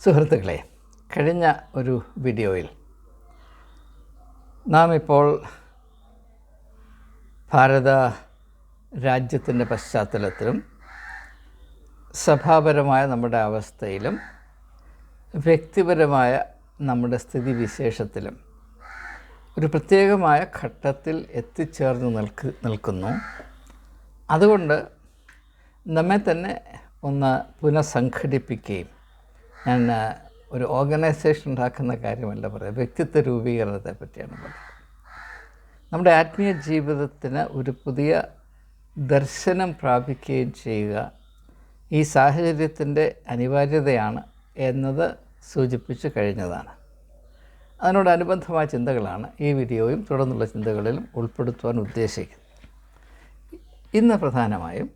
സുഹൃത്തുക്കളെ കഴിഞ്ഞ ഒരു വീഡിയോയിൽ നാം ഇപ്പോൾ ഭാരത രാജ്യത്തിന്റെ പശ്ചാത്തലത്തിലും സഭാപരമായ നമ്മുടെ അവസ്ഥയിലും വ്യക്തിപരമായ നമ്മുടെ സ്ഥിതിവിശേഷത്തിലും ഒരു പ്രത്യേകമായ ഘട്ടത്തിൽ എത്തിച്ചേർന്ന് നിൽക്ക് നിൽക്കുന്നു. അതുകൊണ്ട് നമ്മെ തന്നെ ഒന്ന് പുനഃസംഘടിപ്പിക്കുകയും ഞാൻ ഒരു ഓർഗനൈസേഷൻ ഉണ്ടാക്കുന്ന കാര്യമല്ല പറയുക. വ്യക്തിത്വ രൂപീകരണത്തെ പറ്റിയാണ് പറയുന്നത് നമ്മുടെ ആത്മീയ ജീവിതത്തിന് ഒരു പുതിയ ദർശനം പ്രാപിക്കുകയും ചെയ്യുക ഈ സാഹചര്യത്തിന്റെ അനിവാര്യതയാണ് എന്നത് സൂചിപ്പിച്ചു കഴിഞ്ഞതാണ്. അതിനോടനുബന്ധമായ ചിന്തകളാണ് ഈ വീഡിയോയും തുടർന്നുള്ള ചിന്തകളിലും ഉൾപ്പെടുത്തുവാൻ ഉദ്ദേശിക്കുന്നത്. ഇന്ന് പ്രധാനമായും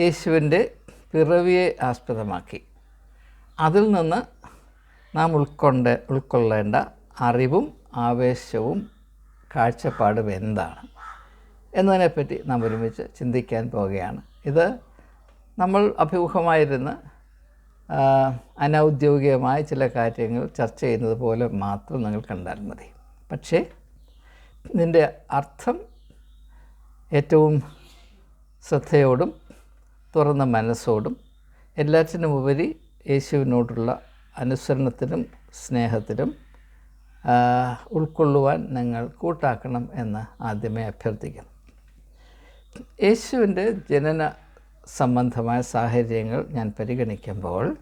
യേശുവിന്റെ പിറവിയെ ആസ്പദമാക്കി അതിൽ നിന്ന് നാം ഉൾക്കൊണ്ട് ഉൾക്കൊള്ളേണ്ട അറിവും ആവേശവും കാഴ്ചപ്പാടും എന്താണ് എന്നതിനെപ്പറ്റി നാം ഒരുമിച്ച് ചിന്തിക്കാൻ പോവുകയാണ്. ഇത് നമ്മൾ അഭിമുഖമായിരുന്ന് അനൗദ്യോഗികമായ ചില കാര്യങ്ങൾ ചർച്ച ചെയ്യുന്നത് പോലെ മാത്രം നിങ്ങൾ കണ്ടാൽ മതി. പക്ഷേ ഇതിന്റെ അർത്ഥം ഏറ്റവും ശ്രദ്ധയോടും തുറന്ന മനസ്സോടും എല്ലാറ്റിനും ഉപരി യേശുവിനോടുള്ള അനുസരണത്തിനും സ്നേഹത്തിലും ഉൾക്കൊള്ളുവാൻ നിങ്ങൾ കൂട്ടാക്കണം എന്ന് ആദ്യമേ അഭ്യർത്ഥിക്കുന്നു. യേശുവിന്റെ ജനന സംബന്ധമായ സാഹചര്യങ്ങൾ ഞാൻ പരിഗണിക്കുമ്പോൾ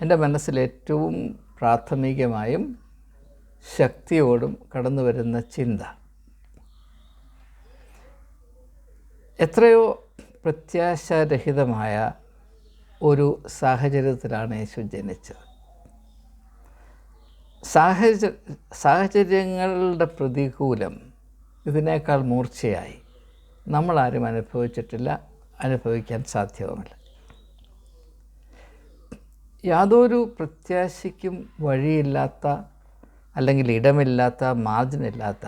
എന്റെ മനസ്സിൽ ഏറ്റവും പ്രാഥമികമായും ശക്തിയോടും കടന്നു വരുന്ന ചിന്ത എത്രയോ പ്രത്യാശാരഹിതമായ ഒരു സാഹചര്യത്തിലാണ് യേശു ജനിച്ചത്. സാഹചര്യ സാഹചര്യങ്ങളുടെ പ്രതികൂലം ഇതിനേക്കാൾ മൂർച്ചയായി നമ്മളാരും അനുഭവിച്ചിട്ടില്ല അനുഭവിക്കാൻ സാധ്യവുമില്ല. യാതൊരു പ്രത്യാശയ്ക്കും വഴിയില്ലാത്ത അല്ലെങ്കിൽ ഇടമില്ലാത്ത മാർജിനില്ലാത്ത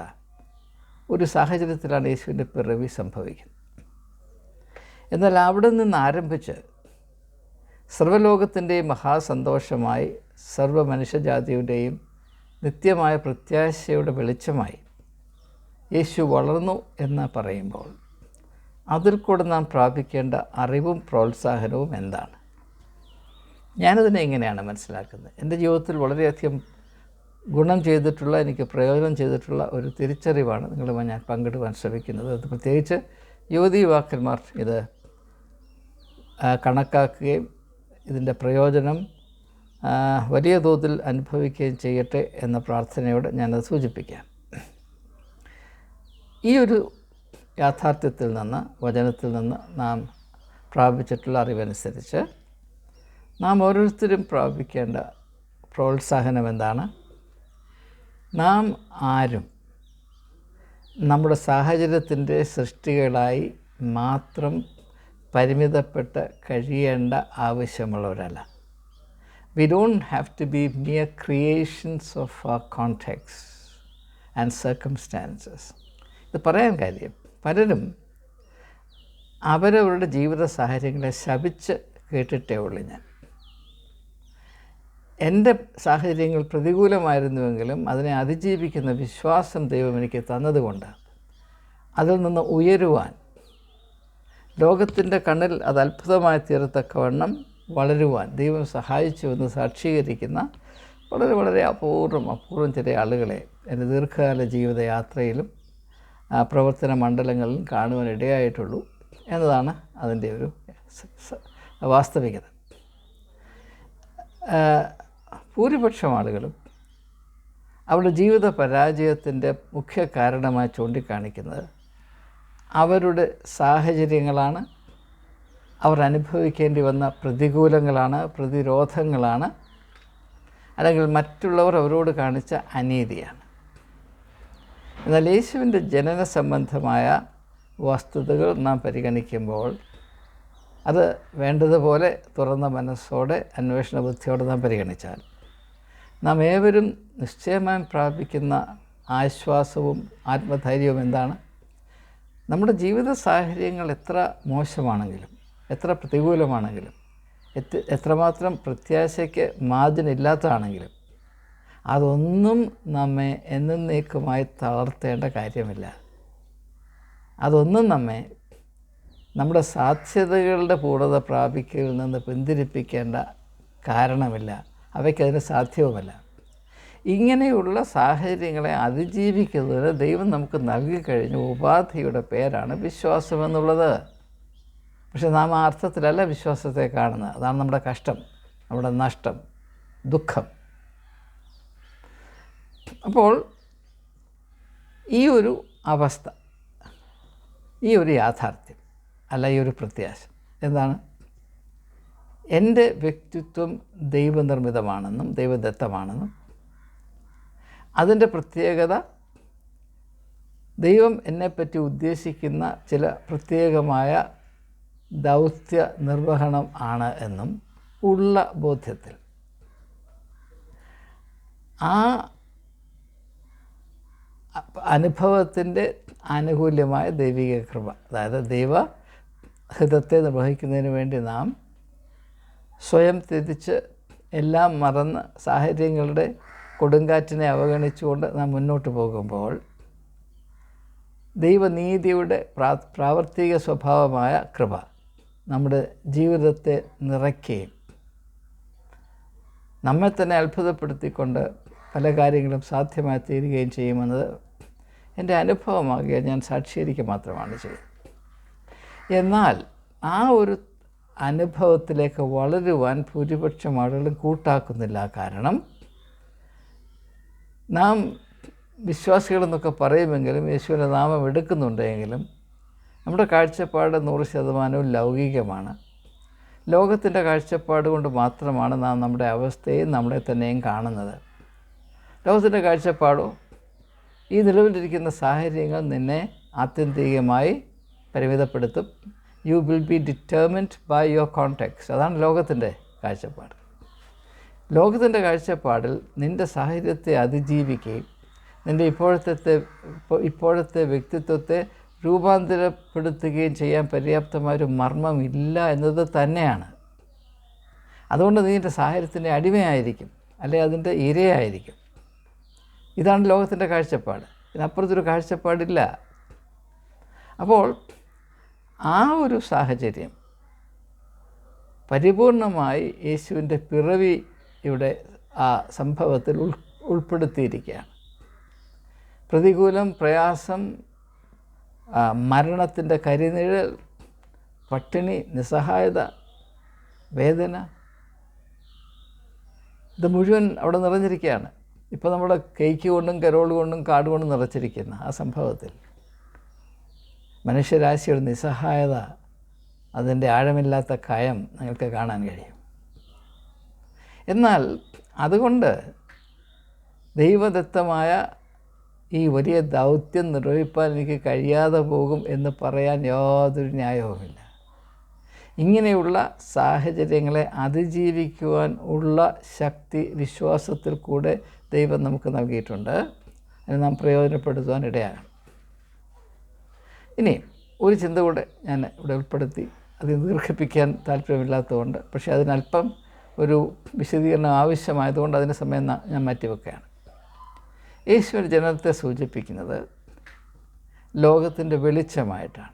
ഒരു സാഹചര്യത്തിലാണ് യേശുവിന്റെ പിറവി സംഭവിക്കുന്നത്. എന്നാൽ അവിടെ നിന്ന് ആരംഭിച്ച് സർവലോകത്തിന്റെയും മഹാസന്തോഷമായി സർവ മനുഷ്യജാതിയുടെയും നിത്യമായ പ്രത്യാശയുടെ വെളിച്ചമായി യേശു വളർന്നു എന്ന് പറയുമ്പോൾ അതിൽ കൂടെ നാം പ്രാപിക്കേണ്ട അറിവും പ്രോത്സാഹനവും എന്താണ്? ഞാനതിനെ എങ്ങനെയാണ് മനസ്സിലാക്കുന്നത്? എന്റെ ജീവിതത്തിൽ വളരെയധികം ഗുണം ചെയ്തിട്ടുള്ള എനിക്ക് പ്രയോജനം ചെയ്തിട്ടുള്ള ഒരു തിരിച്ചറിവാണ് നിങ്ങളുമായി ഞാൻ പങ്കിടുവാൻ ശ്രമിക്കുന്നത്. അത് പ്രത്യേകിച്ച് യുവതി യുവാക്കന്മാർ ഇത് കണക്കാക്കുകയും ഇതിന്റെ പ്രയോജനം വലിയ തോതിൽ അനുഭവിക്കുകയും ചെയ്യട്ടെ എന്ന പ്രാർത്ഥനയോടെ ഞാനത് സൂചിപ്പിക്കാം. ഈ ഒരു യാഥാർത്ഥ്യത്തിൽ നിന്ന് വചനത്തിൽ നിന്ന് നാം പ്രാപിച്ചിട്ടുള്ള അറിവനുസരിച്ച് നാം ഓരോരുത്തരും പ്രാപിക്കേണ്ട പ്രോത്സാഹനം എന്താണ്? നാം ആരും നമ്മുടെ സാഹചര്യത്തിന്റെ സൃഷ്ടികളായി മാത്രം പരിമിതപ്പെട്ട് കഴിയേണ്ട ആവശ്യമുള്ളവരല്ല. We don't have to be mere creations of a contacts and circumstances ഇത് പറയാൻ കാര്യം പലരും അവരവരുടെ ജീവിത സാഹചര്യങ്ങളെ ശപിച്ച് കേട്ടിട്ടേ ഉള്ളൂ ഞാൻ. എന്റെ സാഹചര്യങ്ങൾ പ്രതികൂലമായിരുന്നുവെങ്കിലും അതിനെ അതിജീവിക്കുന്ന വിശ്വാസം ദൈവം എനിക്ക് തന്നതുകൊണ്ട് അതിൽ നിന്ന് ഉയരുവാൻ ലോകത്തിന്റെ കണ്ണിൽ അത് അത്ഭുതമായി തീരത്തക്കവണ്ണം വളരുവാൻ ദൈവം സഹായിച്ചു എന്ന് സാക്ഷീകരിക്കുന്ന വളരെ വളരെ അപൂർവം അപൂർവം ചില ആളുകളെ എന്റെ ദീർഘകാല ജീവിതയാത്രയിലും പ്രവർത്തന മണ്ഡലങ്ങളിലും കാണുവാൻ ഇടയായിട്ടുള്ളൂ എന്നതാണ് അതിന്റെ ഒരു വാസ്തവികത. ഭൂരിപക്ഷം ആളുകളും അവരുടെ ജീവിത പരാജയത്തിന്റെ മുഖ്യ കാരണമായി ചൂണ്ടിക്കാണിക്കുന്നത് അവരുടെ സാഹചര്യങ്ങളാണ്. അവർ അനുഭവിക്കേണ്ടി വന്ന പ്രതികൂലങ്ങളാണ് പ്രതിരോധങ്ങളാണ്. അല്ലെങ്കിൽ മറ്റുള്ളവർ അവരോട് കാണിച്ച അനീതിയാണ്. എന്നാൽ യേശുവിന്റെ ജനന സംബന്ധമായ വസ്തുതകൾ നാം പരിഗണിക്കുമ്പോൾ അത് വേണ്ടതുപോലെ തുറന്ന മനസ്സോടെ അന്വേഷണ ബുദ്ധിയോടെ നാം പരിഗണിച്ചാൽ നാം ഏവരും നിശ്ചയമായും പ്രാപിക്കുന്ന ആശ്വാസവും ആത്മധൈര്യവും എന്താണ്? നമ്മുടെ ജീവിത സാഹചര്യങ്ങൾ എത്ര മോശമാണെങ്കിലും എത്ര പ്രതികൂലമാണെങ്കിലും എത്ര എത്രമാത്രം പ്രത്യാശയ്ക്ക് മാർജിനില്ലാത്തതാണെങ്കിലും അതൊന്നും നമ്മെ എന്നേക്കുമായി തളർത്തേണ്ട കാര്യമില്ല. അതൊന്നും നമ്മെ നമ്മുടെ സാധ്യതകളുടെ പൂർണത പ്രാപിക്കയിൽ നിന്ന് പിന്തിരിപ്പിക്കേണ്ട കാരണമില്ല. അവയ്ക്കതിന് സാധ്യവുമല്ല. ഇങ്ങനെയുള്ള സാഹചര്യങ്ങളെ അതിജീവിക്കുന്നതിന് ദൈവം നമുക്ക് നൽകിക്കഴിഞ്ഞ ഉപാധിയുടെ പേരാണ് വിശ്വാസം എന്നുള്ളത്. പക്ഷെ നാം ആ അർത്ഥത്തിലല്ല വിശ്വാസത്തെ കാണുന്നത്. അതാണ് നമ്മുടെ കഷ്ടം നമ്മുടെ നഷ്ടം ദുഃഖം. അപ്പോൾ ഈ ഒരു അവസ്ഥ ഈ ഒരു യാഥാർത്ഥ്യം അല്ല ഈ ഒരു പ്രത്യാശ എന്താണ്? എന്റെ വ്യക്തിത്വം ദൈവനിർമ്മിതമാണെന്നും ദൈവദത്തമാണെന്നും അതിന്റെ പ്രത്യേകത ദൈവം എന്നെപ്പറ്റി ഉദ്ദേശിക്കുന്ന ചില പ്രത്യേകമായ ദൗത്യ നിർവഹണം ആണ് എന്നും ഉള്ള ബോധ്യത്തിൽ. ആ അനുഭവത്തിന്റെ ആനുകൂല്യമായ ദൈവിക കൃപ അതായത് ദൈവ ഹിതത്തെ നിർവഹിക്കുന്നതിന് വേണ്ടി നാം സ്വയം തിരിച്ച് എല്ലാം മറന്ന് സാഹചര്യങ്ങളുടെ കൊടുങ്കാറ്റിനെ അവഗണിച്ചുകൊണ്ട് നാം മുന്നോട്ട് പോകുമ്പോൾ ദൈവനീതിയുടെ പ്രാ പ്രാവർത്തിക സ്വഭാവമായ കൃപ നമ്മുടെ ജീവിതത്തെ നിറയ്ക്കുകയും നമ്മെ തന്നെ അത്ഭുതപ്പെടുത്തിക്കൊണ്ട് പല കാര്യങ്ങളും സാധ്യമായി തീരുകയും ചെയ്യുമെന്നത് എന്റെ അനുഭവമാകുക ഞാൻ സാക്ഷീകരിക്കുക മാത്രമാണ് ചെയ്യുന്നത്. എന്നാൽ ആ ഒരു അനുഭവത്തിലേക്ക് വളരുവാൻ ഭൂരിപക്ഷം ആളുകളും കൂട്ടാക്കുന്നില്ല. കാരണം നാം വിശ്വാസികളെന്നൊക്കെ പറയുമെങ്കിലും യേശുവിന്റെ നാമം എടുക്കുന്നുണ്ടെങ്കിലും നമ്മുടെ കാഴ്ചപ്പാട് നൂറ് ശതമാനവും ലൗകികമാണ്. ലോകത്തിന്റെ കാഴ്ചപ്പാട് കൊണ്ട് മാത്രമാണ് നാം നമ്മുടെ അവസ്ഥയും നമ്മളെ തന്നെയും കാണുന്നത്. ലോകത്തിന്റെ കാഴ്ചപ്പാടോ? ഈ നിലവിലിരിക്കുന്ന സാഹചര്യങ്ങൾ നിന്നെ ആത്യന്തികമായി പരിമിതപ്പെടുത്തും. You will be determined by your contacts അതാണ് ലോകത്തിന്റെ കാഴ്ചപ്പാട്. ലോകത്തിന്റെ കാഴ്ചപ്പാടിൽ നിന്റെ സാഹിത്യത്തെ അതിജീവിക്കുകയും നിന്റെ ഇപ്പോഴത്തെ ഇപ്പോഴത്തെ വ്യക്തിത്വത്തെ രൂപാന്തരപ്പെടുത്തുകയും ചെയ്യാൻ പര്യാപ്തമായൊരു മർമ്മമില്ല എന്നത് തന്നെയാണ്. അതുകൊണ്ട് നീ എന്റെ സാഹചര്യത്തിന്റെ അടിമയായിരിക്കും അല്ലെ അതിന്റെ ഇരയായിരിക്കും. ഇതാണ് ലോകത്തിന്റെ കാഴ്ചപ്പാട്. ഇതിനപ്പുറത്തൊരു കാഴ്ചപ്പാടില്ല. അപ്പോൾ ആ ഒരു സാഹചര്യം പരിപൂർണമായി യേശുവിന്റെ പിറവിയുടെ ആ സംഭവത്തിൽ ഉൾ ഉൾപ്പെടുത്തിയിരിക്കുകയാണ്. പ്രതികൂലം പ്രയാസം മരണത്തിന്റെ കരിനിഴൽ പട്ടിണി നിസ്സഹായത വേദന ഇത് മുഴുവൻ അവിടെ നിറഞ്ഞിരിക്കുകയാണ്. ഇപ്പോൾ നമ്മുടെ കേക്ക് കൊണ്ടും കരോൾ കൊണ്ടും കാട് കൊണ്ടും നിറച്ചിരിക്കുന്ന ആ സംഭവത്തിൽ. മനുഷ്യരാശിയുടെ നിസ്സഹായത അതിന്റെ ആഴമില്ലാത്ത കയം നിങ്ങൾക്ക് കാണാൻ കഴിയും. എന്നാൽ അതുകൊണ്ട് ദൈവദത്തമായ ഈ വലിയ ദൗത്യം നിർവഹിപ്പാൻ എനിക്ക് കഴിയാതെ പോകും എന്ന് പറയാൻ യാതൊരു ന്യായവുമില്ല. ഇങ്ങനെയുള്ള സാഹചര്യങ്ങളെ അതിജീവിക്കുവാൻ ഉള്ള ശക്തി വിശ്വാസത്തിൽ കൂടെ ദൈവം നമുക്ക് നൽകിയിട്ടുണ്ട്. അതിന് നാം പ്രയോജനപ്പെടുത്തുവാൻ ഇടയാകണം. ഇനി ഒരു ചിന്ത കൂടെ ഞാൻ ഇവിടെ ഉൾപ്പെടുത്തി അത് ദീർഘിപ്പിക്കാൻ താല്പര്യമില്ലാത്തതുകൊണ്ട് പക്ഷേ അതിനല്പം ഒരു വിശദീകരണം ആവശ്യമായതുകൊണ്ട് അതിന് സമയം ഞാൻ മാറ്റിവെക്കുകയാണ്. യേശുവിന്റെ ജനനത്തെ സൂചിപ്പിക്കുന്നത് ലോകത്തിന്റെ വെളിച്ചമായിട്ടാണ്.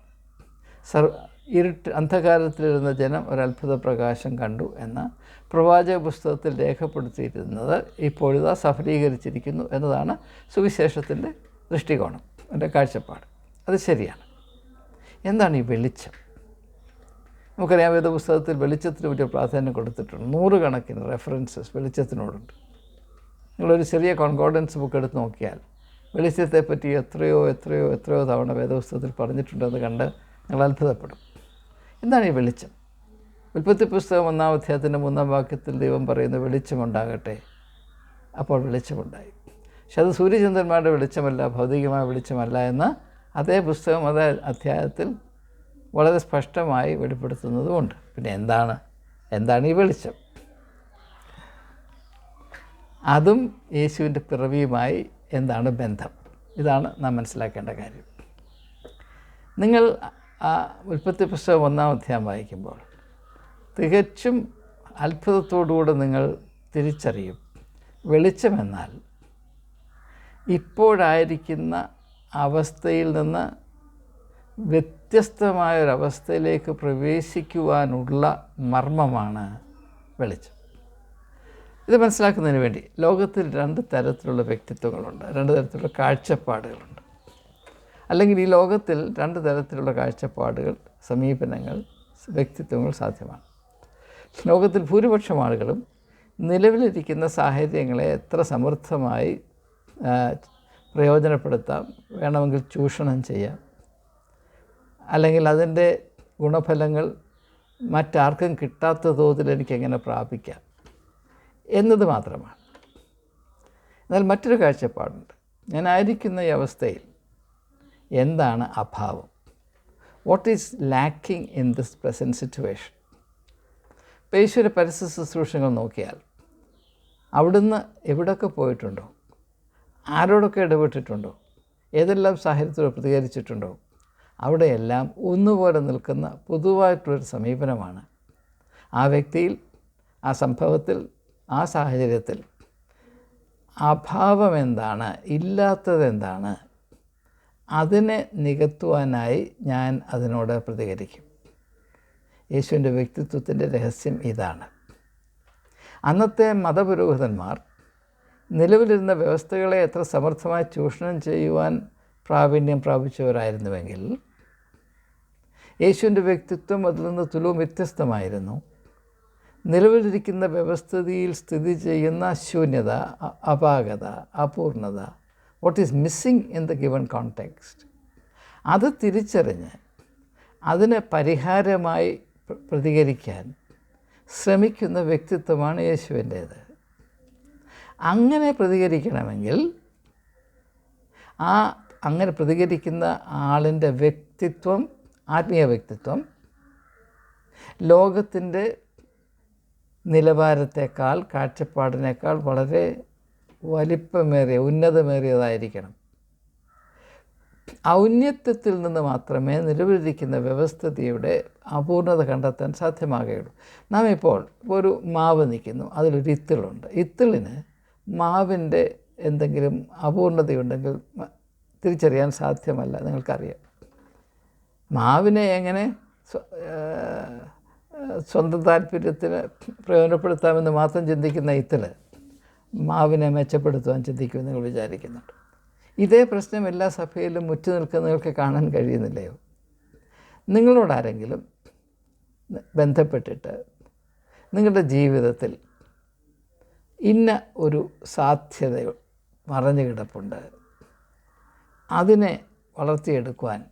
സർ ഇരുട്ട് അന്ധകാരത്തിലിരുന്ന ജനം ഒരത്ഭുത പ്രകാശം കണ്ടു എന്ന പ്രവാചക പുസ്തകത്തിൽ രേഖപ്പെടുത്തിയിരുന്നത് ഇപ്പോഴിതാ സഫലീകരിച്ചിരിക്കുന്നു എന്നതാണ് സുവിശേഷത്തിന്റെ ദൃഷ്ടികോണം എന്റെ കാഴ്ചപ്പാട്. അത് ശരിയാണ്. എന്താണ് ഈ വെളിച്ചം? നമുക്കറിയാം വേദപുസ്തകത്തിൽ വെളിച്ചത്തിന് വലിയ പ്രാധാന്യം കൊടുത്തിട്ടുണ്ട്. നൂറുകണക്കിന് റെഫറൻസസ് വെളിച്ചത്തിനോടുണ്ട്. നിങ്ങളൊരു ചെറിയ കോൺകോർഡൻസ് ബുക്ക് എടുത്ത് നോക്കിയാൽ വെളിച്ചത്തെ പറ്റി എത്രയോ എത്രയോ എത്രയോ തവണ വേദപുസ്തകത്തിൽ പറഞ്ഞിട്ടുണ്ടെന്ന് കണ്ട് നിങ്ങൾ അത്ഭുതപ്പെടും. എന്താണ് ഈ വെളിച്ചം? ഉൽപ്പത്തി പുസ്തകം ഒന്നാം അധ്യായത്തിന്റെ മൂന്നാം വാക്യത്തിൽ ദൈവം പറയുന്ന വെളിച്ചമുണ്ടാകട്ടെ അപ്പോൾ വെളിച്ചമുണ്ടായി. പക്ഷെ അത് സൂര്യചന്ദ്രന്മാരുടെ വെളിച്ചമല്ല ഭൗതികമായ വെളിച്ചമല്ല എന്ന് അതേ പുസ്തകം അതേ അധ്യായത്തിൽ വളരെ സ്പഷ്ടമായി വെളിപ്പെടുത്തുന്നതുമുണ്ട്. പിന്നെ എന്താണ്? എന്താണ് ഈ വെളിച്ചം? അതും യേശുവിന്റെ പിറവിയുമായി എന്താണ് ബന്ധം? ഇതാണ് നാം മനസ്സിലാക്കേണ്ട കാര്യം. നിങ്ങൾ ആ ഉൽപ്പത്തി പുസ്തകം ഒന്നാം അധ്യായം വായിക്കുമ്പോൾ തികച്ചും അത്ഭുതത്തോടുകൂടെ നിങ്ങൾ തിരിച്ചറിയും വെളിച്ചമെന്നാൽ ഇപ്പോഴായിരിക്കുന്ന അവസ്ഥയിൽ നിന്ന് വ്യത്യസ്തമായൊരവസ്ഥയിലേക്ക് പ്രവേശിക്കുവാനുള്ള മർമ്മമാണ് വെളിച്ചം. ഇത് മനസ്സിലാക്കുന്നതിന് വേണ്ടി ലോകത്തിൽ രണ്ട് തരത്തിലുള്ള വ്യക്തിത്വങ്ങളുണ്ട് രണ്ട് തരത്തിലുള്ള കാഴ്ചപ്പാടുകളുണ്ട്. അല്ലെങ്കിൽ ഈ ലോകത്തിൽ രണ്ട് തരത്തിലുള്ള കാഴ്ചപ്പാടുകൾ സമീപനങ്ങൾ വ്യക്തിത്വങ്ങൾ സാധ്യമാണ്. ലോകത്തിൽ ഭൂരിപക്ഷം ആളുകളും നിലവിലിരിക്കുന്ന സാഹചര്യങ്ങളെ എത്ര സമൃദ്ധമായി പ്രയോജനപ്പെടുത്താം വേണമെങ്കിൽ ചൂഷണം ചെയ്യാം അല്ലെങ്കിൽ അതിന്റെ ഗുണഫലങ്ങൾ മറ്റാർക്കും കിട്ടാത്ത തോതിൽ എനിക്കെങ്ങനെ പ്രാപിക്കാം എന്നത് മാത്രമാണ്. എന്നാൽ മറ്റൊരു കാഴ്ചപ്പാടുണ്ട്. ഞാനായിരിക്കുന്ന ഈ അവസ്ഥയിൽ എന്താണ് അഭാവം? What is lacking in this present situation ഇപ്പോൾ ഈശ്വര പരസ്യ ശുശ്രൂഷകൾ നോക്കിയാൽ അവിടുന്ന് എവിടൊക്കെ പോയിട്ടുണ്ടോ? ആരോടൊക്കെ ഇടപെട്ടിട്ടുണ്ടോ? ഏതെല്ലാം സാഹചര്യത്തിൽ പ്രതികരിച്ചിട്ടുണ്ടോ? അവിടെയെല്ലാം ഒന്നുപോലെ നിൽക്കുന്ന പൊതുവായിട്ടുള്ളൊരു സമീപനമാണ്. ആ വ്യക്തിയിൽ ആ സംഭവത്തിൽ ആ സാഹചര്യത്തിൽ അഭാവം എന്താണ് ഇല്ലാത്തത് എന്താണ് അതിനെ നികത്തുവാനായി ഞാൻ അതിനോട് പ്രതികരിക്കും. യേശുവിന്റെ വ്യക്തിത്വത്തിന്റെ രഹസ്യം ഇതാണ്. അന്നത്തെ മതപുരോഹിതന്മാർ നിലവിലിരുന്ന വ്യവസ്ഥകളെ എത്ര സമർത്ഥമായി ചൂഷണം ചെയ്യുവാൻ പ്രാവീണ്യം പ്രാപിച്ചവരായിരുന്നുവെങ്കിൽ യേശുവിന്റെ വ്യക്തിത്വം അതിൽ നിന്ന് തുലവും വ്യത്യസ്തമായിരുന്നു. നിലവിലിരിക്കുന്ന വ്യവസ്ഥിതിയിൽ സ്ഥിതി ചെയ്യുന്ന ശൂന്യത അപാകത അപൂർണത what is missing in the given context അത് തിരിച്ചറിഞ്ഞ് അതിനെ പരിഹാരമായി പ്ര- പ്രതികരിക്കാൻ ശ്രമിക്കുന്ന വ്യക്തിത്വമാണ് യേശുവിന്റേത്. അങ്ങനെ പ്രതികരിക്കണമെങ്കിൽ ആ അങ്ങനെ പ്രതികരിക്കുന്ന ആളിന്റെ വ്യക്തിത്വം ആത്മീയ വ്യക്തിത്വം ലോകത്തിന്റെ നിലവാരത്തേക്കാൾ കാഴ്ചപ്പാടിനേക്കാൾ വളരെ വലിപ്പമേറിയ ഉന്നതമേറിയതായിരിക്കണം. ഔന്നത്യത്തിൽ നിന്ന് മാത്രമേ നിലവിലിരിക്കുന്ന വ്യവസ്ഥിതിയുടെ അപൂർണത കണ്ടെത്താൻ സാധ്യമാകുകയുള്ളൂ. നാം ഇപ്പോൾ ഒരു മാവ് നിൽക്കുന്നു അതിലൊരു ഇത്തിളുണ്ട് ഇത്തിളിന് മാവിന്റെ എന്തെങ്കിലും അപൂർണതയുണ്ടെങ്കിൽ തിരിച്ചറിയാൻ സാധ്യമല്ല നിങ്ങൾക്കറിയാം. മാവിനെ എങ്ങനെ സ്വ- സ്വന്തം താല്പര്യത്തിന് പ്രയോജനപ്പെടുത്താമെന്ന് മാത്രം ചിന്തിക്കുന്ന ഇത്തിൽ മാവിനെ മെച്ചപ്പെടുത്തുവാൻ ചിന്തിക്കുമെന്ന് നിങ്ങൾ വിചാരിക്കുന്നുണ്ട്. ഇതേ പ്രശ്നം എല്ലാ സഭയിലും മുറ്റി നിൽക്കുന്നവർക്ക് കാണാൻ കഴിയുന്നില്ലയോ നിങ്ങളോടാരെങ്കിലും ബന്ധപ്പെട്ടിട്ട് നിങ്ങളുടെ ജീവിതത്തിൽ ഇന്ന ഒരു സാധ്യത മറഞ്ഞു കിടപ്പുണ്ട്. അതിനെ വളർത്തിയെടുക്കുവാൻ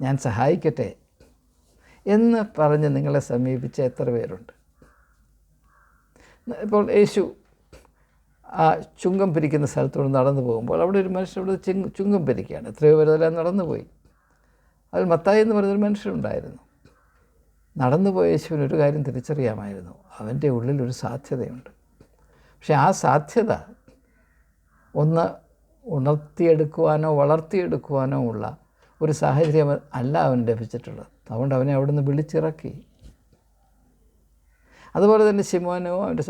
ഞാൻ സഹായിക്കട്ടെ എന്ന് പറഞ്ഞ് നിങ്ങളെ സമീപിച്ച എത്ര പേരുണ്ട്? ഇപ്പോൾ യേശു ആ ചുങ്കം പിരിക്കുന്ന സ്ഥലത്തോട് നടന്നു പോകുമ്പോൾ അവിടെ ഒരു മനുഷ്യൻ അവിടെ ചിങ് ചുങ്കം പിരിക്കുകയാണ്. എത്രയോ പേരെല്ലാം നടന്നുപോയി. നടന്നു പോയി അതിൽ മത്തായി എന്ന് പറയുന്നൊരു മനുഷ്യനുണ്ടായിരുന്നു. നടന്നു പോയ യേശുവിന് ഒരു കാര്യം തിരിച്ചറിയാമായിരുന്നു. അവന്റെ ഉള്ളിൽ ഒരു സാധ്യതയുണ്ട്. പക്ഷെ ആ സാധ്യത ഒന്ന് ഉണർത്തിയെടുക്കുവാനോ വളർത്തിയെടുക്കുവാനോ ഉള്ള ഒരു സാഹചര്യം അല്ല അവൻ ലഭിച്ചിട്ടുള്ളത്. അതുകൊണ്ട് അവനെ അവിടെ നിന്ന് വിളിച്ചിറക്കി. അതുപോലെ തന്നെ ശിമോനോ അവന്റെ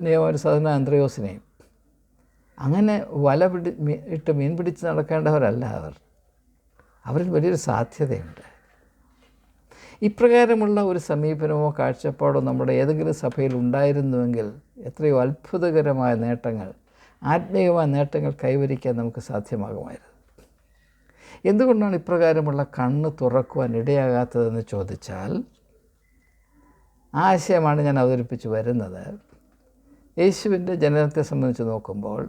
നെയോ അവന്റെ സഹന അന്ത്രയോസിനെയും. അങ്ങനെ വല പിടി ഇട്ട് മീൻ പിടിച്ച് നടക്കേണ്ടവരല്ല അവർ. അവരിൽ വലിയൊരു സാധ്യതയുണ്ട്. ഇപ്രകാരമുള്ള ഒരു സമീപനമോ കാഴ്ചപ്പാടോ നമ്മുടെ ഏതെങ്കിലും സഭയിൽ ഉണ്ടായിരുന്നുവെങ്കിൽ എത്രയോ അത്ഭുതകരമായ നേട്ടങ്ങൾ ആത്മീയമായ നേട്ടങ്ങൾ കൈവരിക്കാൻ നമുക്ക് സാധ്യമാകുമായിരുന്നു. എന്തുകൊണ്ടാണ് ഇപ്രകാരമുള്ള കണ്ണ് തുറക്കുവാൻ ഇടയാകാത്തതെന്ന് ചോദിച്ചാൽ ആ ആശയമാണ് ഞാൻ അവതരിപ്പിച്ച് വരുന്നത്. യേശുവിന്റെ ജനനത്തെ സംബന്ധിച്ച് നോക്കുമ്പോൾ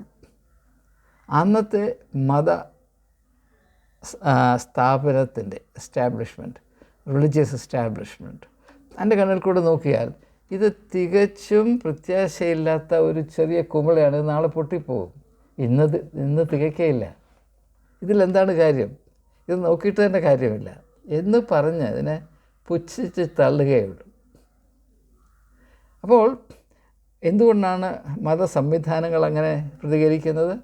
അന്നത്തെ മത സ്ഥാപനത്തിന്റെ എസ്റ്റാബ്ലിഷ്മെന്റ് റിലീജിയസ് എസ്റ്റാബ്ലിഷ്മെന്റ് എന്റെ കണ്ണിൽ കൂടെ നോക്കിയാൽ ഇത് തികച്ചും പ്രത്യാശയില്ലാത്ത ഒരു ചെറിയ കുമിളയാണ്. നാളെ പൊട്ടിപ്പോകും ഇന്ന് തി- ഇന്ന് തികയ്ക്കയില്ല. ഇതിലെന്താണ് കാര്യം? ഇത് നോക്കിയിട്ട് തന്നെ കാര്യമില്ല. എന്ന് പറഞ്ഞ് അതിനെ പുച്ഛിച്ച് തള്ളുകയുള്ളൂ. അപ്പോൾ എന്തുകൊണ്ടാണ് മത സംവിധാനങ്ങൾ അങ്ങനെ പ്രതികരിക്കുന്നത്?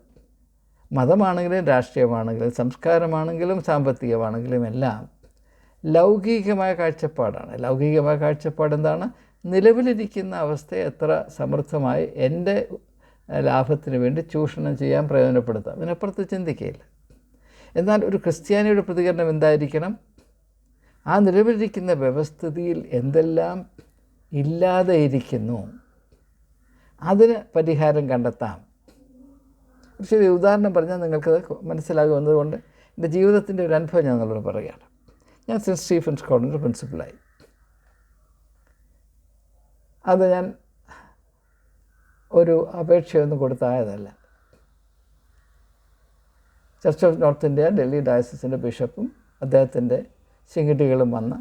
മതമാണെങ്കിലും രാഷ്ട്രീയമാണെങ്കിലും സംസ്കാരമാണെങ്കിലും സാമ്പത്തികമാണെങ്കിലും എല്ലാം ലൗകികമായ കാഴ്ചപ്പാടാണ്. ലൗകികമായ കാഴ്ചപ്പാട് എന്താണ്? നിലവിലിരിക്കുന്ന അവസ്ഥയെ എത്ര സമൃദ്ധമായി എന്റെ ലാഭത്തിന് വേണ്ടി ചൂഷണം ചെയ്യാൻ പ്രയോജനപ്പെടുത്താം. അതിനപ്പുറത്ത് ചിന്തിക്കുകയില്ല എന്നാൽ ഒരു ക്രിസ്ത്യാനിയുടെ പ്രതികരണം എന്തായിരിക്കണം? ആ നിലവിലിരിക്കുന്ന വ്യവസ്ഥിതിയിൽ എന്തെല്ലാം ഇല്ലാതെ ഇരിക്കുന്നു? അതിന് പരിഹാരം കണ്ടെത്താം. പക്ഷേ ഒരു ഉദാഹരണം പറഞ്ഞാൽ നിങ്ങൾക്കത് മനസ്സിലാകുമെന്നതുകൊണ്ട് എന്റെ ജീവിതത്തിന്റെ ഒരു അനുഭവം ഞാൻ നിങ്ങളോട് പറയുകയാണ്. ഞാൻ സെന്റ് സ്റ്റീഫൻസ് കോളേജിന്റെ പ്രിൻസിപ്പലായി അത് ഞാൻ ഒരു അപേക്ഷയൊന്നും കൊടുത്തായതല്ല. Church of north India Delhi ഡയസിന്റെ ബിഷപ്പും അദ്ദേഹത്തിന്റെ ശിങ്കിടികളും വന്ന്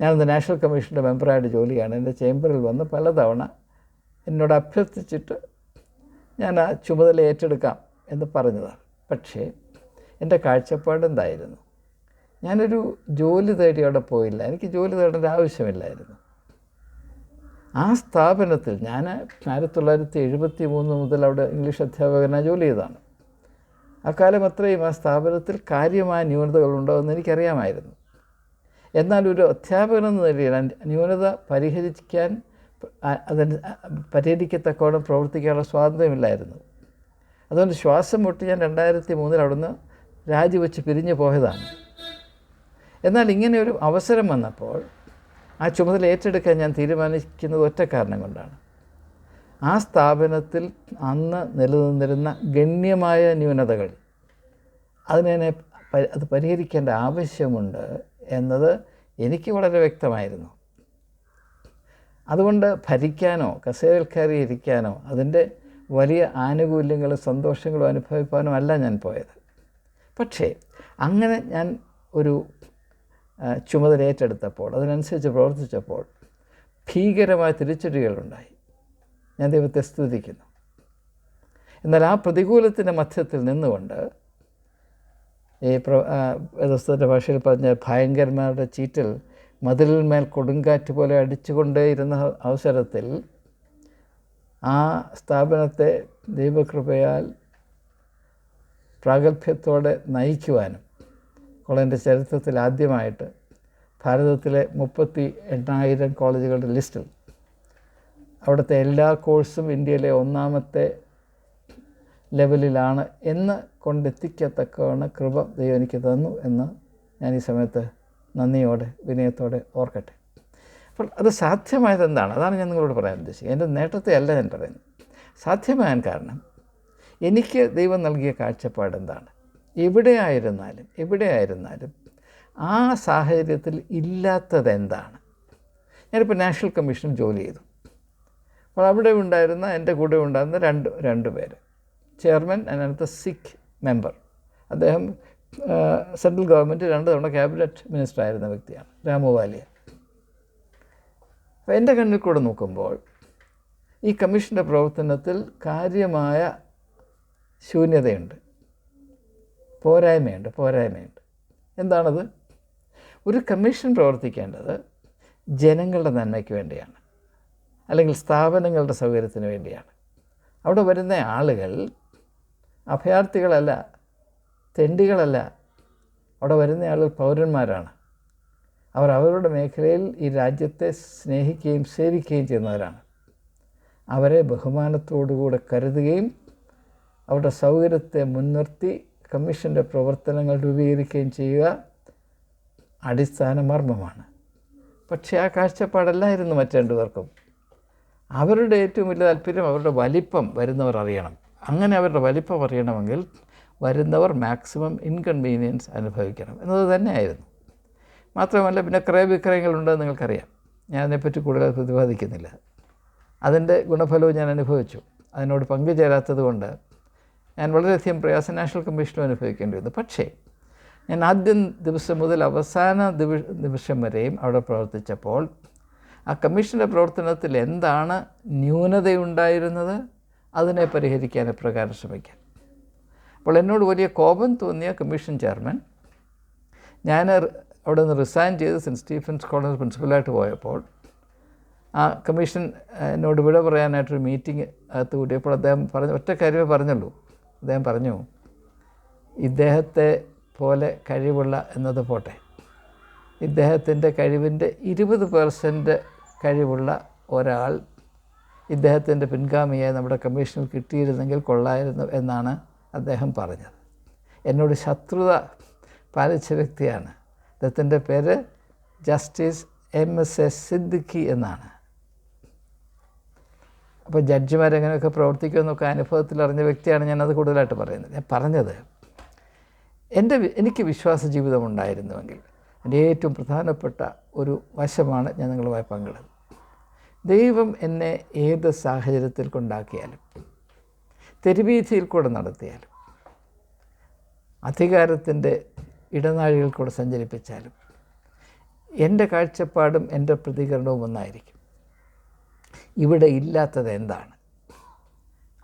ഞാനന്ന് നാഷണൽ കമ്മീഷന്റെ മെമ്പറായിട്ട് ജോലിയാണ്. എന്റെ ചേംബറിൽ വന്ന് പലതവണ എന്നോട് അഭ്യർത്ഥിച്ചിട്ട് ഞാൻ ആ ചുമതല ഏറ്റെടുക്കാം എന്ന് പറഞ്ഞതാണ്. പക്ഷേ എന്റെ കാഴ്ചപ്പാട് എന്തായിരുന്നു? ഞാനൊരു ജോലി തേടി അവിടെ പോയില്ല. എനിക്ക് ജോലി തേടേണ്ട ആവശ്യമില്ലായിരുന്നു. ആ സ്ഥാപനത്തിൽ ഞാൻ ആയിരത്തി തൊള്ളായിരത്തി എഴുപത്തി മൂന്ന് മുതൽ അവിടെ ഇംഗ്ലീഷ് അധ്യാപകനായി ജോലി ചെയ്തതാണ്. അക്കാലം അത്രയും ആ സ്ഥാപനത്തിൽ കാര്യമായ ന്യൂനതകളുണ്ടോ എന്ന് എനിക്കറിയാമായിരുന്നു. എന്നാൽ ഒരു അധ്യാപകൻ എന്ന നിലയിൽ ന്യൂനത പരിഹരിക്കാൻ അതിന് പരിഹരിക്കത്തക്കോണം പ്രവർത്തിക്കാനുള്ള സ്വാതന്ത്ര്യമില്ലായിരുന്നു. അതുകൊണ്ട് ശ്വാസം മുട്ടി ഞാൻ രണ്ടായിരത്തി മൂന്നിൽ അവിടുന്ന് രാജിവെച്ച് പിരിഞ്ഞു പോയതാണ്. എന്നാൽ ഇങ്ങനെ ഒരു അവസരം വന്നപ്പോൾ ആ ചുമതല ഏറ്റെടുക്കാൻ ഞാൻ തീരുമാനിക്കുന്നത് ഒറ്റ കാരണം കൊണ്ടാണ്. ആ സ്ഥാപനത്തിൽ അന്ന് നിലനിന്നിരുന്ന ഗണ്യമായ ന്യൂനതകൾ അതിനെ അത് പരിഹരിക്കേണ്ട ആവശ്യമുണ്ട് എന്നത് എനിക്ക് വളരെ വ്യക്തമായിരുന്നു. അതുകൊണ്ട് ഭരിക്കാനോ കസേരയിൽ ഇരിക്കാനോ അതിന്റെ വലിയ ആനുകൂല്യങ്ങളും സന്തോഷങ്ങളും അനുഭവിക്കാനോ അല്ല ഞാൻ പോയത്. പക്ഷേ അങ്ങനെ ഞാൻ ഒരു ചുമതല ഏറ്റെടുത്തപ്പോൾ അതിനനുസരിച്ച് പ്രവർത്തിച്ചപ്പോൾ ഭീകരമായ തിരിച്ചടികളുണ്ടായി. ഞാൻ ദൈവത്തെ സ്തുതിക്കുന്നു. എന്നാൽ ആ പ്രതികൂലത്തിന്റെ മധ്യത്തിൽ നിന്നുകൊണ്ട് ഈ പ്ര വേദസ്ഥന്റെ ഭാഷയിൽ പറഞ്ഞ ഭയങ്കരന്മാരുടെ ചീറ്റൽ മതിലിന്മേൽ കൊടുങ്കാറ്റ് പോലെ അടിച്ചുകൊണ്ടേയിരുന്ന അവസരത്തിൽ ആ സ്ഥാപനത്തെ ദൈവകൃപയാൽ പ്രാഗൽഭ്യത്തോടെ നയിക്കുവാനും കോളേജിന്റെ ചരിത്രത്തിൽ ആദ്യമായിട്ട് ഭാരതത്തിലെ മുപ്പത്തി എണ്ണായിരം കോളേജുകളുടെ ലിസ്റ്റിൽ അവിടുത്തെ എല്ലാ കോഴ്സും ഇന്ത്യയിലെ ഒന്നാമത്തെ ലെവലിലാണ് എന്ന് കൊണ്ടെത്തിക്കത്തക്കവണ് കൃപ ദൈവം എനിക്ക് തന്നു എന്ന് ഞാൻ ഈ സമയത്ത് നന്ദിയോടെ വിനയത്തോടെ ഓർക്കട്ടെ. അപ്പോൾ അത് സാധ്യമായത് എന്താണ്? അതാണ് ഞാൻ നിങ്ങളോട് പറയാൻ ഉദ്ദേശിച്ചത് എന്റെ നേട്ടത്തെ അല്ല ഞാൻ പറയുന്നത്. സാധ്യമാകാൻ കാരണം എനിക്ക് ദൈവം നൽകിയ കാഴ്ചപ്പാട് എന്താണ്? എവിടെയായിരുന്നാലും എവിടെയായിരുന്നാലും ആ സാഹചര്യത്തിൽ ഇല്ലാത്തത് എന്താണ്? ഞാനിപ്പോൾ നാഷണൽ കമ്മീഷൻ ജോലി ചെയ്തു. അപ്പോൾ അവിടെ ഉണ്ടായിരുന്ന എന്റെ കൂടെ ഉണ്ടായിരുന്ന രണ്ട് രണ്ട് പേര്. ചെയർമാൻ അതിനകത്ത് സിഖ് മെമ്പർ. അദ്ദേഹം സെൻട്രൽ ഗവൺമെന്റ് രണ്ട് തവണ ക്യാബിനറ്റ് മിനിസ്റ്റർ ആയിരുന്ന വ്യക്തിയാണ് രാമുവാലിയ അപ്പോൾ എന്റെ കണ്ണിൽ കൂടെ നോക്കുമ്പോൾ ഈ കമ്മീഷന്റെ പ്രവർത്തനത്തിൽ കാര്യമായ ശൂന്യതയുണ്ട്. പോരായ്മയുണ്ട് പോരായ്മയുണ്ട്. എന്താണത്? ഒരു കമ്മീഷൻ പ്രവർത്തിക്കേണ്ടത് ജനങ്ങളുടെ നന്മയ്ക്ക് വേണ്ടിയാണ് അല്ലെങ്കിൽ സ്ഥാപനങ്ങളുടെ സൗകര്യത്തിന് വേണ്ടിയാണ്. അവിടെ വരുന്ന ആളുകൾ അഭയാർത്ഥികളല്ല തെണ്ടികളല്ല. അവിടെ വരുന്ന ആളുകൾ പൗരന്മാരാണ്. അവർ അവരുടെ മേഖലയിൽ ഈ രാജ്യത്തെ സ്നേഹിക്കുകയും സേവിക്കുകയും ചെയ്യുന്നവരാണ്. അവരെ ബഹുമാനത്തോടുകൂടെ കരുതുകയും അവരുടെ സൗകര്യത്തെ മുൻനിർത്തി കമ്മീഷന്റെ പ്രവർത്തനങ്ങൾ രൂപീകരിക്കുകയും ചെയ്യുക അടിസ്ഥാന മർമ്മമാണ്. പക്ഷേ ആ കാഴ്ചപ്പാടല്ലായിരുന്നു മറ്റു രണ്ടുപേർക്കും. അവരുടെ ഏറ്റവും വലിയ താല്പര്യം അവരുടെ വലിപ്പം വരുന്നവർ അറിയണം. അങ്ങനെ അവരുടെ വലിപ്പം അറിയണമെങ്കിൽ വരുന്നവർ മാക്സിമം ഇൻകൺവീനിയൻസ് അനുഭവിക്കണം. എന്നത് തന്നെയായിരുന്നു. മാത്രമല്ല പിന്നെ ക്രയവിക്രയങ്ങളുണ്ടെന്ന് നിങ്ങൾക്കറിയാം. ഞാൻ അതിനെപ്പറ്റി കൂടുതൽ പ്രതിപാദിക്കുന്നില്ല. അതിന്റെ ഗുണഫലവും ഞാൻ അനുഭവിച്ചു. അതിനോട് പങ്കുചേരാത്തത് കൊണ്ട് ഞാൻ വളരെയധികം പ്രയാസം നാഷണൽ കമ്മീഷനും അനുഭവിക്കേണ്ടി വന്നു പക്ഷേ ഞാൻ ആദ്യം ദിവസം മുതൽ അവസാന നിമിഷം വരെയും അവിടെ പ്രവർത്തിച്ചപ്പോൾ ആ കമ്മീഷന്റെ പ്രവർത്തനത്തിൽ എന്താണ് ന്യൂനതയുണ്ടായിരുന്നത്? അതിനെ പരിഹരിക്കാൻ എപ്രകാരം ശ്രമിക്കാൻ? അപ്പോൾ എന്നോട് വലിയ കോപം തോന്നിയ കമ്മീഷൻ ചെയർമാൻ ഞാൻ അവിടെ നിന്ന് റിസൈൻ ചെയ്ത് സെന്റ് സ്റ്റീഫൻസ് കോളേജ് പ്രിൻസിപ്പലായിട്ട് പോയപ്പോൾ ആ കമ്മീഷൻ എന്നോട് വിട പറയാനായിട്ടൊരു മീറ്റിംഗ് അകത്ത് കൂടിയപ്പോൾ അദ്ദേഹം പറഞ്ഞ ഒറ്റ കാര്യമേ പറഞ്ഞുള്ളൂ. അദ്ദേഹം പറഞ്ഞു ഇദ്ദേഹത്തെ പോലെ കഴിവുള്ള എന്നത് പോട്ടെ. ഇദ്ദേഹത്തിന്റെ കഴിവിന്റെ ഇരുപത് പേർസന്റ് കഴിവുള്ള ഒരാൾ ഇദ്ദേഹത്തിന്റെ പിൻഗാമിയായി നമ്മുടെ കമ്മീഷനിൽ കിട്ടിയിരുന്നെങ്കിൽ കൊള്ളായിരുന്നു എന്നാണ് അദ്ദേഹം പറഞ്ഞത്. എന്നോട് ശത്രുത പാലിച്ച വ്യക്തിയാണ്. അദ്ദേഹത്തിന്റെ പേര് justice M S S Siddiqui എന്നാണ്. അപ്പോൾ ജഡ്ജിമാർ എങ്ങനെയൊക്കെ പ്രവർത്തിക്കുമെന്നൊക്കെ അനുഭവത്തിൽ അറിഞ്ഞ വ്യക്തിയാണ് ഞാനത് കൂടുതലായിട്ട് പറയുന്നത്. ഞാൻ പറഞ്ഞത് എന്റെ എനിക്ക് വിശ്വാസ ജീവിതം ഉണ്ടായിരുന്നുവെങ്കിൽ എന്റെ ഏറ്റവും പ്രധാനപ്പെട്ട ഒരു വശമാണ് ഞാൻ നിങ്ങളുമായി പങ്കിടുന്നത്. ദൈവം എന്നെ ഏത് സാഹചര്യത്തിൽ കൊണ്ടാക്കിയാലും തെരുവീഥിയിൽ കൂടെ നടത്തിയാലും അധികാരത്തിന്റെ ഇടനാഴികൾ കൂടെ സഞ്ചരിപ്പിച്ചാലും എന്റെ കാഴ്ചപ്പാടും എന്റെ പ്രതികരണവും ഒന്നായിരിക്കും. ഇവിടെ ഇല്ലാത്തത് എന്താണ്?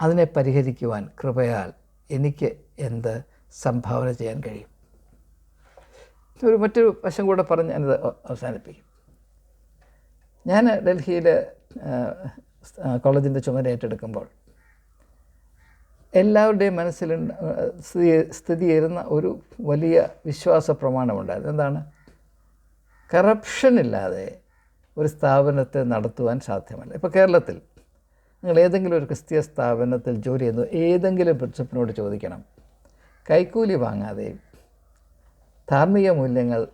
അതിനെ പരിഹരിക്കുവാൻ കൃപയാൽ എനിക്ക് എന്ത് സംഭാവന ചെയ്യാൻ കഴിയും? ഒരു മറ്റൊരു വശം കൂടെ പറഞ്ഞ് ഞാനത് അവ- അവസാനിപ്പിക്കും. ഞാൻ ഡൽഹിയിൽ കോളേജിന്റെ ചുമതല ഏറ്റെടുക്കുമ്പോൾ എല്ലാവരുടെയും മനസ്സിൽ സ്ഥിതി സ്ഥിതി ചെയ്യുന്ന ഒരു വലിയ വിശ്വാസ പ്രമാണമുണ്ടായിരുന്നു എന്താണ്? കറപ്ഷൻ ഇല്ലാതെ ഒരു സ്ഥാപനത്തെ നടത്തുവാൻ സാധ്യമല്ല. ഇപ്പോൾ കേരളത്തിൽ നിങ്ങൾ ഏതെങ്കിലും ഒരു ക്രിസ്തീയ സ്ഥാപനത്തിൽ ജോലി ചെയ്യുന്നു ഏതെങ്കിലും പ്രിൻസിപ്പിനോട് ചോദിക്കണം കൈക്കൂലി വാങ്ങാതെയും ധാർമ്മിക മൂല്യങ്ങൾ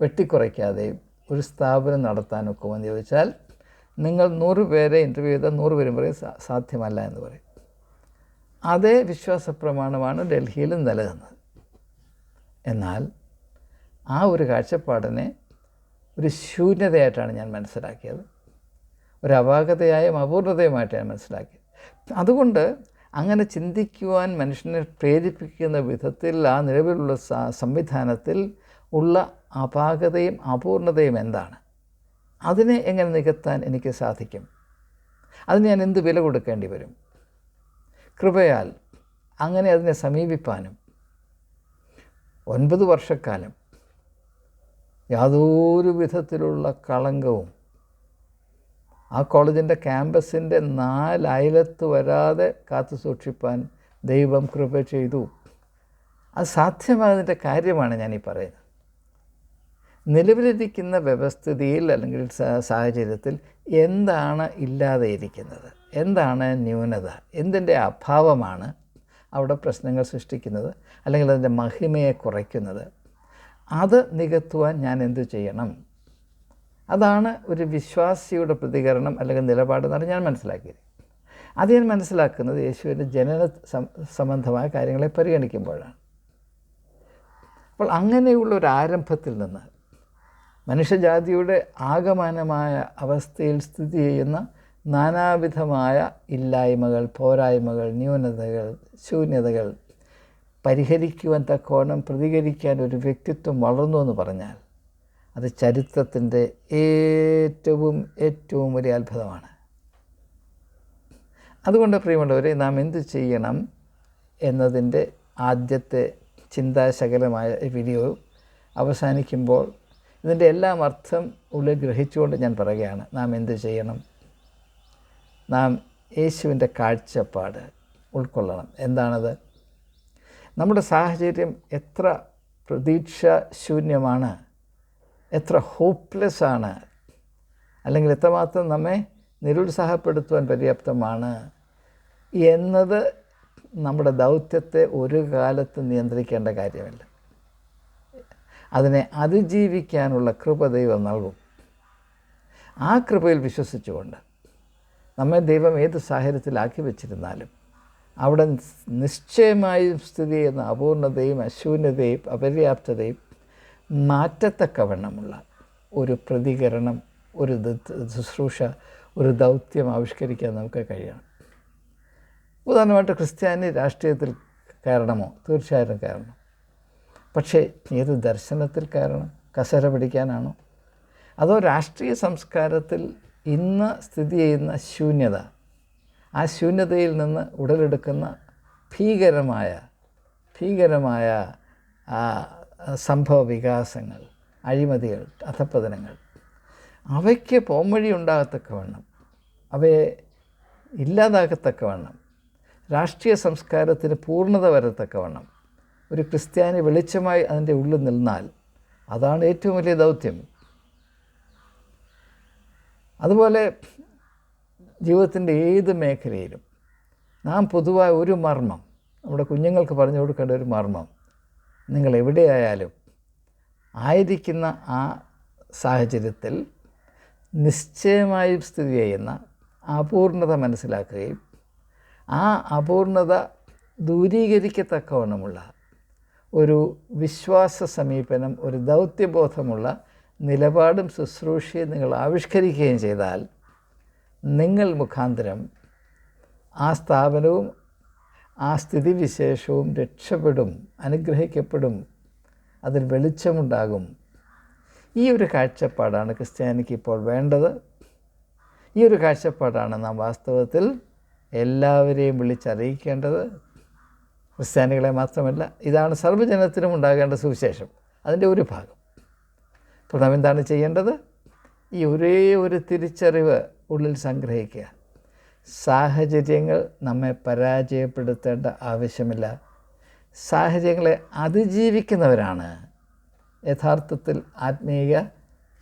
വെട്ടിക്കുറയ്ക്കാതെയും ഒരു സ്ഥാപനം നടത്താൻ ഒക്കുമെന്ന് ചോദിച്ചാൽ നിങ്ങൾ നൂറ് പേരെ ഇന്റർവ്യൂ ചെയ്താൽ നൂറ് പേരും പറയും സാധ്യമല്ല എന്ന് പറയും. അതേ വിശ്വാസ പ്രമാണമാണ് ഡൽഹിയിലും നിലനിന്നത്. എന്നാൽ ആ ഒരു കാഴ്ചപ്പാടിനെ ഒരു ശൂന്യതയായിട്ടാണ് ഞാൻ മനസ്സിലാക്കിയത്. ഒരു അപാകതയായും അപൂർണതയുമായിട്ട് ഞാൻ മനസ്സിലാക്കിയത്. അതുകൊണ്ട് അങ്ങനെ ചിന്തിക്കുവാൻ മനുഷ്യനെ പ്രേരിപ്പിക്കുന്ന വിധത്തിൽ ആ നിലവിലുള്ള സംവിധാനത്തിൽ ഉള്ള അപാകതയും അപൂർണതയും എന്താണ്? അതിനെ എങ്ങനെ നികത്താൻ എനിക്ക് സാധിക്കും? അതിന് ഞാൻ എന്ത് വില കൊടുക്കേണ്ടി വരും? കൃപയാൽ അങ്ങനെ അതിനെ സമീപിപ്പാനും ഒൻപത് വർഷക്കാലം യാതൊരു വിധത്തിലുള്ള കളങ്കവും ആ കോളേജിന്റെ ക്യാമ്പസിന്റെ നാലയലത്ത് വരാതെ കാത്തു സൂക്ഷിപ്പാൻ ദൈവം കൃപ ചെയ്തു. അത് സാധ്യമാകുന്നതിന്റെ കാര്യമാണ് ഞാനീ പറയുന്നത്. നിലവിലിരിക്കുന്ന വ്യവസ്ഥിതിയിൽ അല്ലെങ്കിൽ സാഹചര്യത്തിൽ എന്താണ് ഇല്ലാതെ ഇരിക്കുന്നത്? എന്താണ് ന്യൂനത? എന്തിന്റെ അഭാവമാണ് അവിടെ പ്രശ്നങ്ങൾ സൃഷ്ടിക്കുന്നത്? അല്ലെങ്കിൽ അതിന്റെ മഹിമയെ കുറയ്ക്കുന്നത്? അത് നികത്തുവാൻ ഞാൻ എന്തു ചെയ്യണം? അതാണ് ഒരു വിശ്വാസിയുടെ പ്രതികരണം അല്ലെങ്കിൽ നിലപാട് എന്നാണ് ഞാൻ മനസ്സിലാക്കിയത്. അത് ഞാൻ മനസ്സിലാക്കുന്നത് യേശുവിന്റെ ജനന സംബന്ധമായ കാര്യങ്ങളെ പരിഗണിക്കുമ്പോഴാണ്. അപ്പോൾ അങ്ങനെയുള്ള ഒരു ആരംഭത്തിൽ നിന്ന് മനുഷ്യജാതിയുടെ ആകമാനമായ അവസ്ഥയിൽ സ്ഥിതി ചെയ്യുന്ന നാനാവിധമായ ഇല്ലായ്മകൾ പോരായ്മകൾ ന്യൂനതകൾ ശൂന്യതകൾ പരിഹരിക്കുവാൻ തക്കവണ്ണം പ്രതികരിക്കാൻ ഒരു വ്യക്തിത്വം വളർന്നു എന്ന് പറഞ്ഞാൽ അത് ചരിത്രത്തിന്റെ ഏറ്റവും ഏറ്റവും വലിയ അത്ഭുതമാണ്. അതുകൊണ്ട് പ്രിയമുള്ളവരെ നാം എന്ത് ചെയ്യണം എന്നതിന്റെ ആദ്യത്തെ ചിന്താശകലമായ വീഡിയോ അവസാനിക്കുമ്പോൾ ഇതിന്റെ എല്ലാം അർത്ഥം ഉള്ളിൽ ഗ്രഹിച്ചുകൊണ്ട് ഞാൻ പറയുകയാണ്. നാം എന്ത് ചെയ്യണം? നാം യേശുവിന്റെ കാഴ്ചപ്പാട് ഉൾക്കൊള്ളണം. എന്താണത്? നമ്മുടെ സാഹചര്യം എത്ര പ്രതീക്ഷാശൂന്യമാണ് എത്ര ഹോപ്പ്ലെസ് ആണ് അല്ലെങ്കിൽ എത്രമാത്രം നമ്മെ നിരുത്സാഹപ്പെടുത്തുവാൻ പര്യാപ്തമാണ് എന്നത് നമ്മുടെ ദൗത്യത്തെ ഒരു കാലത്ത് നിയന്ത്രിക്കേണ്ട കാര്യമല്ല. അതിനെ അതിജീവിക്കാനുള്ള കൃപ ദൈവം നൽകും. ആ കൃപയിൽ വിശ്വസിച്ചുകൊണ്ട് നമ്മെ ദൈവം ഏത് സാഹചര്യത്തിലാക്കി വെച്ചിരുന്നാലും അവിടെ നിശ്ചയമായും സ്ഥിതി ചെയ്യുന്ന അപൂർണതയും അശൂന്യതയും അപര്യാപ്തതയും മാറ്റത്തക്കവണ്ണമുള്ള ഒരു പ്രതികരണം ഒരു ശുശ്രൂഷ ഒരു ദൗത്യം ആവിഷ്കരിക്കാൻ നമുക്ക് കഴിയണം. ഉദാഹരണമായിട്ട് ക്രിസ്ത്യാനി രാഷ്ട്രീയത്തിൽ കയറണമോ? തീർച്ചയായിട്ടും കയറണം. പക്ഷേ ഏത് ദർശനത്തിൽ കയറണം? കസര പിടിക്കാനാണോ? അതോ രാഷ്ട്രീയ സംസ്കാരത്തിൽ ഇന്ന് സ്ഥിതി ചെയ്യുന്ന ശൂന്യത ആ ശൂന്യതയിൽ നിന്ന് ഉടലെടുക്കുന്ന ഭീകരമായ ഭീകരമായ സംഭവ വികാസങ്ങൾ അഴിമതികൾ അധപ്പതനങ്ങൾ അവയ്ക്ക് പോംവഴി ഉണ്ടാകത്തക്കവണ്ണം അവയെ ഇല്ലാതാക്കത്തക്കവണ്ണം രാഷ്ട്രീയ സംസ്കാരത്തിന് പൂർണത വരത്തക്കവണ്ണം ഒരു ക്രിസ്ത്യാനി വെളിച്ചമായി അതിന്റെ ഉള്ളിൽ നിന്നാൽ അതാണ് ഏറ്റവും വലിയ ദൗത്യം. അതുപോലെ ജീവിതത്തിന്റെ ഏത് മേഖലയിലും നാം പൊതുവായ ഒരു മർമ്മം നമ്മുടെ കുഞ്ഞുങ്ങൾക്ക് പറഞ്ഞു കൊടുക്കേണ്ട ഒരു മർമ്മം നിങ്ങൾ എവിടെയായാലും ആയിരിക്കുന്ന ആ സാഹചര്യത്തിൽ നിശ്ചയമായും സ്ഥിതി ചെയ്യുന്ന അപൂർണത മനസ്സിലാക്കുകയും ആ അപൂർണത ദൂരീകരിക്കത്തക്കവണ്ണമുള്ള ഒരു വിശ്വാസ സമീപനം ഒരു ദൗത്യബോധമുള്ള നിലപാടും ശുശ്രൂഷയും നിങ്ങൾ ആവിഷ്കരിക്കുകയും ചെയ്താൽ നിങ്ങൾ മുഖാന്തരം ആ സ്ഥാപനവും ആ സ്ഥിതിവിശേഷവും രക്ഷപ്പെടും അനുഗ്രഹിക്കപ്പെടും അതിൽ വെളിച്ചമുണ്ടാകും. ഈ ഒരു കാഴ്ചപ്പാടാണ് ക്രിസ്ത്യാനിക്ക് ഇപ്പോൾ വേണ്ടത്. ഈ ഒരു കാഴ്ചപ്പാടാണ് നാം വാസ്തവത്തിൽ എല്ലാവരെയും വിളിച്ചറിയിക്കേണ്ടത്. ക്രിസ്ത്യാനികളെ മാത്രമല്ല ഇതാണ് സർവജനത്തിനും ഉണ്ടാകേണ്ട സുവിശേഷം അതിന്റെ ഒരു ഭാഗം. അപ്പോൾ നാം എന്താണ് ചെയ്യേണ്ടത്? ഈ ഒരേ ഒരു തിരിച്ചറിവ് ഉള്ളിൽ സംഗ്രഹിക്കുക. സാഹചര്യങ്ങൾ നമ്മെ പരാജയപ്പെടുത്തേണ്ട ആവശ്യമില്ല. സാഹചര്യങ്ങളെ അതിജീവിക്കുന്നവരാണ്. യഥാർത്ഥത്തിൽ ആത്മീയ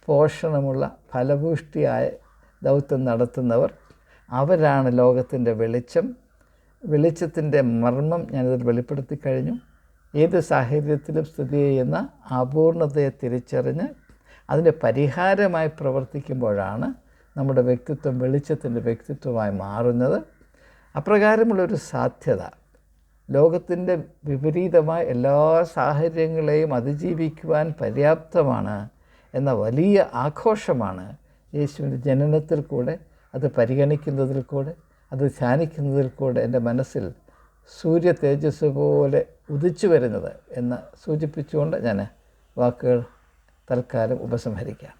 പോഷണമുള്ള ഫലഭൂഷ്ടിയായ ദൗത്യം നടത്തുന്നവർ. അവരാണ് ലോകത്തിന്റെ വെളിച്ചം. വെളിച്ചത്തിന്റെ മർമ്മം ഞാനിതിൽ വെളിപ്പെടുത്തി കഴിഞ്ഞു. ഏത് സാഹചര്യത്തിലും സ്ഥിതി ചെയ്യുന്ന അപൂർണതയെ തിരിച്ചറിഞ്ഞ് അതിന്റെ പരിഹാരമായി പ്രവർത്തിക്കുമ്പോഴാണ് നമ്മുടെ വ്യക്തിത്വം വെളിച്ചത്തിന്റെ വ്യക്തിത്വമായി മാറുന്നത് അപ്രകാരമുള്ളൊരു സാധ്യത. ലോകത്തിന്റെ വിപരീതമായ എല്ലാ സാഹചര്യങ്ങളെയും അതിജീവിക്കുവാൻ പര്യാപ്തമാണ് എന്ന വലിയ ആഘോഷമാണ് യേശുവിന്റെ ജനനത്തിൽ കൂടെ അത് പരിഗണിക്കുന്നതിൽ കൂടെ അത് ധ്യാനിക്കുന്നതിൽ കൂടെ എന്റെ മനസ്സിൽ സൂര്യ തേജസ് പോലെ ഉദിച്ചു വരുന്നത് എന്ന് സൂചിപ്പിച്ചുകൊണ്ട് ഞാൻ വാക്കുകൾ തൽക്കാലം ഉപസംഹരിക്കാം.